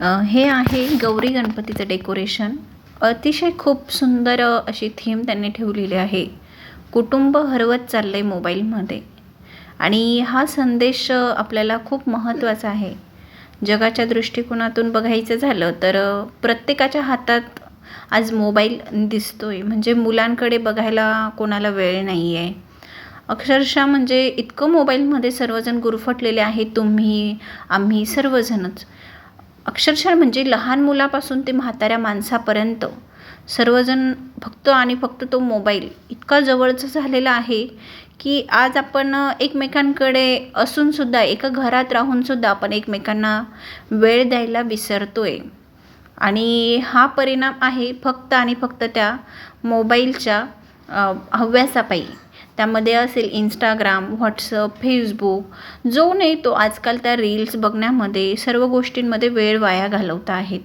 हे आहे गौरी गणपतीचं डेकोरेशन. अतिशय खूप सुंदर अशी थीम त्यांनी ठेवलेली आहे. कुटुंब हरवत चाललं आहे मोबाईलमध्ये. आणि हा संदेश आपल्याला खूप महत्त्वाचा आहे. जगाच्या दृष्टिकोनातून बघायचं झालं तर प्रत्येकाच्या हातात आज मोबाईल दिसतोय. म्हणजे मुलांकडे बघायला कोणाला वेळ नाही आहे अक्षरशः म्हणजे इतकं मोबाईलमध्ये सर्वजण गुरफटलेले आहेत तुम्ही आम्ही सर्वजणच. अक्षरशः म्हणजे लहान मुलापासून ते म्हाताऱ्या माणसापर्यंत. सर्वजण फक्त आणि फक्त तो मोबाईल इतका जवळचा झालेला आहे की आज आपण एकमेकांकडे असूनसुद्धा एका घरात राहूनसुद्धा आपण एकमेकांना वेळ द्यायला विसरतो आहे आणि हा परिणाम आहे फक्त आणि फक्त त्या मोबाईलच्या हव्यासापायी. त्यामध्ये असेल इंस्टाग्राम व्हॉट्सअप फेसबुक जो नाही तो आजकाल त्या रील्स बघण्यामध्ये सर्व गोष्टींमध्ये वेळ वाया घालवता आहेत.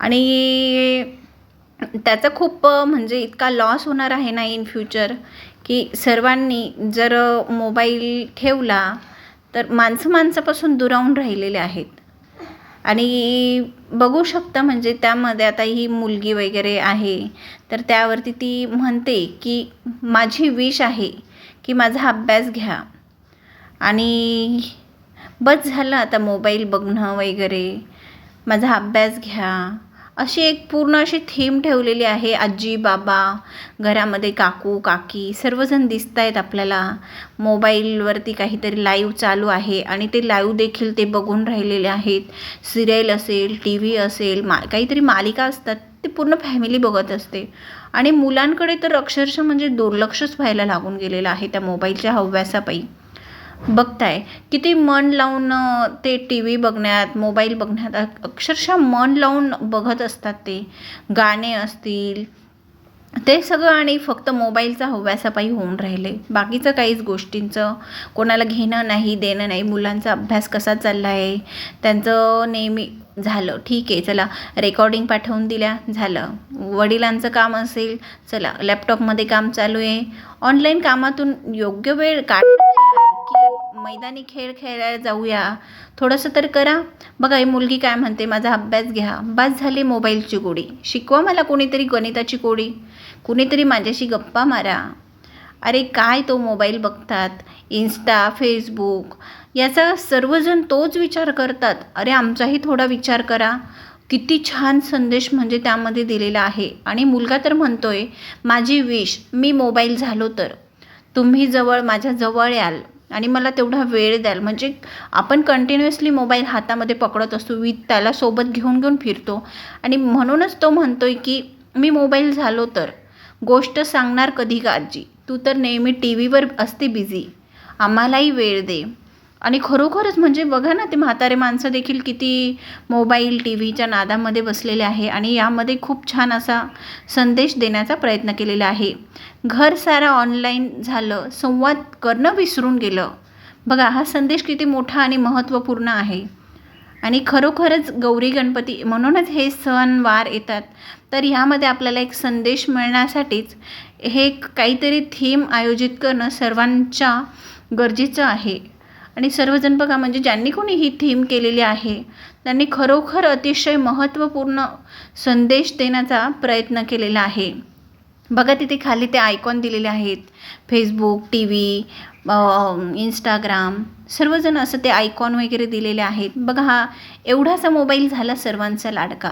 आणि त्याचा खूप म्हणजे इतका लॉस होणार आहे ना इन फ्युचर की सर्वांनी जर मोबाईल ठेवला तर माणसं माणसापासून दुरावून राहिलेले आहेत. आणि बघू शकता म्हणजे त्यामध्ये आता ही मुलगी वगैरे आहे तर त्यावरती ती म्हणते की माझी विश आहे की माझा अभ्यास घ्या. आणि बस झालं आता मोबाईल बघणं वगैरे. माझा अभ्यास घ्या. अशी एक पूर्ण अशी थीम ठेवलेली आहे. आजी बाबा घरामध्ये काकू काकी सर्वजण दिसत आहेत आपल्याला. मोबाईलवरती काहीतरी लाईव्ह चालू आहे आणि ते लाईव्ह देखील ते बघून राहिलेले आहेत. सिरियल असेल टी व्ही असेल मा काहीतरी मालिका असतात ते पूर्ण फॅमिली बघत असते. आणि मुलांकडे तर अक्षरशः म्हणजे दुर्लक्षच व्हायला लागून गेलेलं आहे त्या मोबाईलच्या हव्यासापायी बघताय. किती मन लावून ते टी व्ही बघण्यात मोबाईल बघण्यात अक्षरशः मन लावून बघत असतात ते. गाणे असतील. ते सगळं आणि फक्त मोबाईलचा हव्यासापायी होऊन राहिले. बाकीचं काहीच गोष्टींचं कोणाला घेणं नाही देणं नाही. मुलांचा अभ्यास कसा चालला आहे त्यांचं नेहमी झालं. ठीक आहे चला. रेकॉर्डिंग पाठवून दिल्या. झालं. वडिलांचं काम असेल चला. लॅपटॉपमध्ये काम चालू आहे. ऑनलाईन कामातून योग्य वेळ काढ मैदानी खेळ खेळायला जाऊया. थोडंसं तर करा. बघा ही मुलगी काय म्हणते माझा अभ्यास घ्या. बस झाली मोबाईलची गोडी. शिकवा मला कोणीतरी गणिताची गोडी. कुणीतरी माझ्याशी गप्पा मारा. अरे काय तो मोबाईल बघतात? इन्स्टा फेसबुक याचा सर्वजण तोच विचार करतात. अरे आमचाही थोडा विचार करा. किती छान संदेश म्हणजे त्यामध्ये दिलेला आहे. आणि मुलगा तर म्हणतोय माझी विश मी मोबाईल झालो तर. तुम्ही जवळ माझ्या जवळ याल. आणि मला तेवढा वेळ द्याल. म्हणजे आपण कंटिन्युअसली मोबाईल हातामध्ये पकडत असतो विथ त्याला सोबत घेऊन घेऊन फिरतो. आणि म्हणूनच तो म्हणतो आहे की मी मोबाईल झालो तर गोष्ट सांगणार कधी का आजी? तू तर नेहमी टी व्हीवर असते बिझी आम्हालाही वेळ दे. आणि खरोखरच म्हणजे बघा ना ते म्हातारे माणसं देखील किती मोबाईल टी व्हीच्या नादामध्ये बसलेले आहे आणि यामध्ये खूप छान असा संदेश देण्याचा प्रयत्न केलेला आहे. घर सारा ऑनलाईन झालं संवाद करणं विसरून गेलं. बघा हा संदेश किती मोठा आणि महत्त्वपूर्ण आहे. आणि खरोखरच गौरी गणपती म्हणूनच हे सण वार येतात. तर ह्यामध्ये आपल्याला एक संदेश मिळण्यासाठीच हे काहीतरी थीम आयोजित करणं सर्वांच्या गरजेचं आहे. आणि सर्वजण बघा म्हणजे ज्यांनी कोणी ही थीम केलेली आहे त्यांनी खरोखर अतिशय महत्त्वपूर्ण संदेश देण्याचा प्रयत्न केलेला आहे. बघा तिथे खाली ते आयकॉन दिलेले आहेत. फेसबुक टी व्ही इंस्टाग्राम सर्वजण असं ते आयकॉन वगैरे दिलेले आहेत. बघा हा एवढासा मोबाईल झाला सर्वांचा लाडका.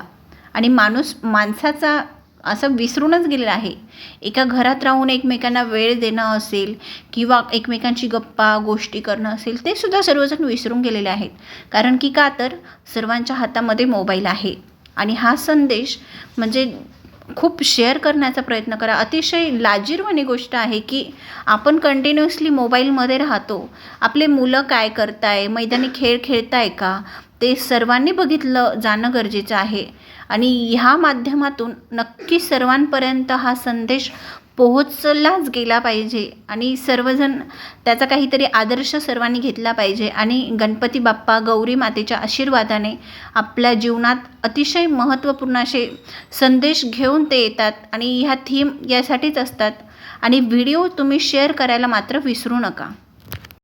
आणि माणूस माणसाचा असं विसरूनच गेलेलं आहे. एका घरात राहून एकमेकांना वेळ देणं असेल किंवा एकमेकांची गप्पा गोष्टी करणं असेल ते सुद्धा सर्वजण विसरून गेलेले आहेत. कारण की का तर सर्वांच्या हातामध्ये मोबाईल आहे. आणि हा संदेश म्हणजे खूप शेअर करण्याचा प्रयत्न करा. अतिशय लाजीरवाणी गोष्ट आहे की आपण कंटिन्युअसली मोबाईलमध्ये राहतो. आपले मुलं काय करताय? मैदानी खेळ खेळताय का? ते सर्वांनी बघितलं जाणं गरजेचं आहे. आणि ह्या माध्यमातून नक्की सर्वांपर्यंत हा संदेश पोहोचलाच गेला पाहिजे. आणि सर्वजण त्याचा काहीतरी आदर्श सर्वांनी घेतला पाहिजे. आणि गणपती बाप्पा गौरी मातेच्या आशीर्वादाने आपल्या जीवनात अतिशय महत्त्वपूर्ण असे संदेश घेऊन ते येतात. आणि ह्या थीम यासाठीच असतात. आणि व्हिडिओ तुम्ही शेअर करायला मात्र विसरू नका.